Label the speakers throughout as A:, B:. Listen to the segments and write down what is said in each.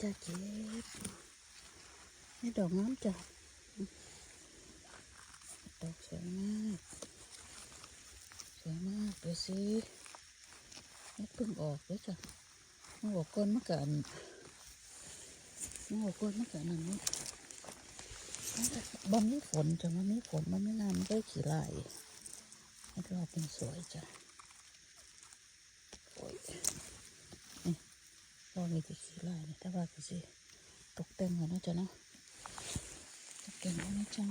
A: จ้าเก็บนี่ดอกน้ำจ้ะดอกสวยมากสวยมากดูสินี่เพิ่งออกเลยจ้ะมาออกก้นเมื่อกันมาออกก้นเมื่อกันนั่นนี่บอมนี่ฝนจ้ะมันไม่ฝนมันไม่นานมันได้ขี่ไล่ให้รอบเป็นสวยจ้ะโอ้ย อบนี้จะขี่ไล่เนี่ยแต่ว่าก็สิตกแต่งก่อนนะจ๊ะเนาะตกแต่งก่อนนะจ๊ะ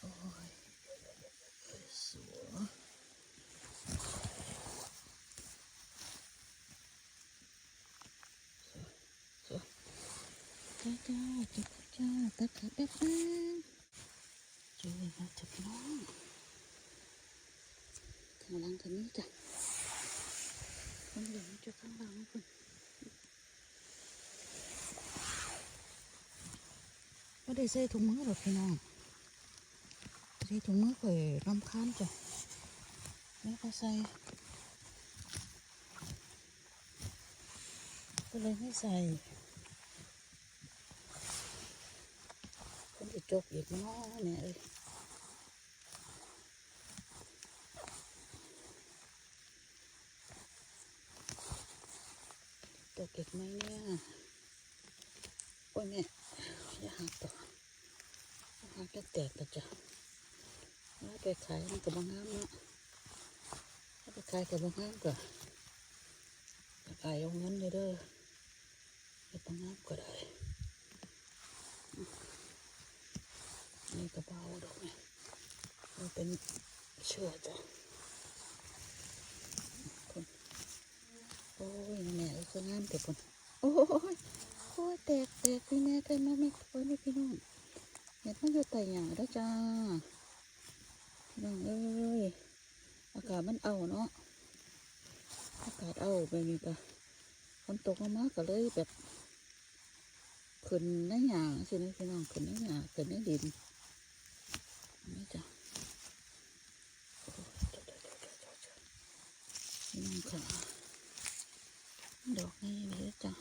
A: โอ้ยสวยสวยจ้าจ้าจ้าจ้าตัดขาแป๊บนึงจอเลยนะจ๊ะพี่น้องข้างหลังกันนี้จ้ะ ข้างหลังจะข้างหลังคุณไม่ได้ใส่ถุงมือหรอกพี่น้องใส่ถุงมือข่อยรำคาญจ้ะแล้วก็ใส่ก็เลยไม่ใส่คนจะจกอีกเนาะเนี่ยเลย ตกอีกไหมเนี่ยโอ้ยแม่อย่าหักต่อหักจะแตกต่อจ้ะแล้วไปขายมันกับบางงามเนาะถ้าไปขายกับบางงามก็ไปขายเอาเงินเลยเด้อไปบางงามก็ได้นี่กระเป๋าดอกเนี่ยมันเป็นเชือกจ้ะคนโอ้ยแม่เอ้ย คืองามแต่คนโอ้ยโอ้แตกแตกพี่แม่ใกล้มาไม่โอ้ยนี่พี่น้องเห็ดมันอยู่ใต้หยาแล้วจ้าพี่น้องเอ้ยอากาศมันเอาเนาะอากาศเอาแบบนี้ก็ฝนตกมากก็เลยแบบขึ้นในหยาสินะพี่น้องขึ้นในหยาขึ้นในดินนี่จ้ะโอ้ยจ้ะจ้ะจ้ะจ้ะจ้ะจ้ะพี่น้องค่ะ ดอกนี้เลยจ้ะ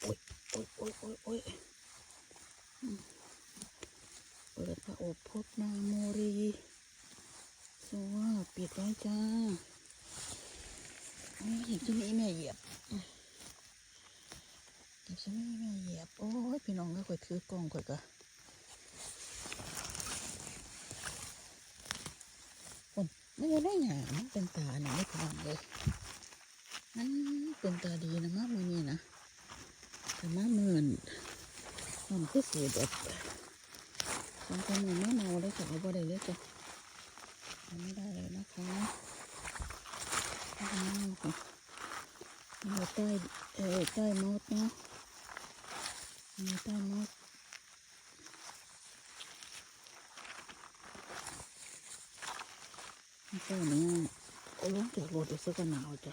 A: โอ้ยโอ้ยโอ้ยโอ้ยโอ้ยอืมเปิดพระอบพบนางโมรีสวัสปิดไว้จ้าอันนี้เห็นจะมีแม่เหยียบอืมเห็นจะมีแม่เหยียบ โอ้ยพี่น้องก็ค่อยถือกล้องค่อยก็ คนไม่ได้หยามันเป็นตาเนี่ยไม่พอเลยมันเป็นตาดีนะมากมือนี่นะแต่มาหมื่นมันคือสีแบบสองคนหมื่นไม่เมาเลยค่ะเอาบ่ได้เลยจ้ะเอาไม่ได้เลยนะคะเอาไม่เอาค่ะเอาใต้เออใต้มดเนาะเอาใต้มด เอาใต้นี้เอาลงจากรถอีกสักหนาวจ้ะ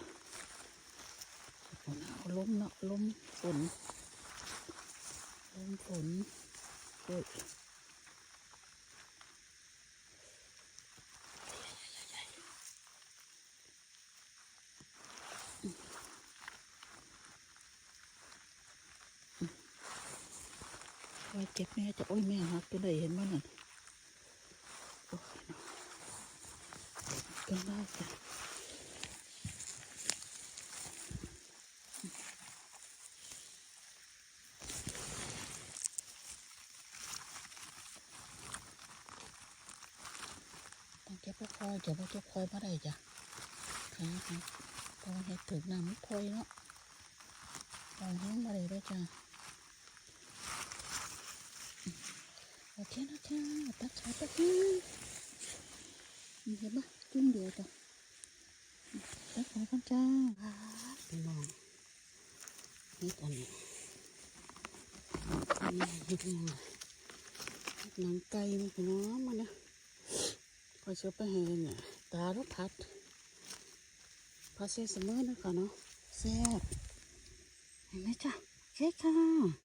A: หนาวล้มเนาะล้มฝนล้มฝนโอ้ยโอ้เจ็บแม่จะโอ้ยแม่หักตัวไหนเห็นมั้ยน่ะโอ้ยเนาะ กันได้จ้ะต้องเก็บพวกคอยเก็บพวกเก็บคอยมาได้จ้ะค่ะค่ะตอนเห็ดถึงน้ำมันคอยเนาะตอนเห็นมาได้ด้วยจ้ะโอเคนะจ้าตัดขาตัดนึงเห็นปะ จุ้งเดียวจ้ะตัดขากันจ้าพี่น้องนี่ตอนนี้นี่เห็ดยังหนังไก่มันพี่น้องมันนะพอเชื่อไปเห็นเนี่ยตาลูกพัดพัดเสียเสมอนะคะเนาะแซ่บเห็นไหมจ้ะโอเคค่ะ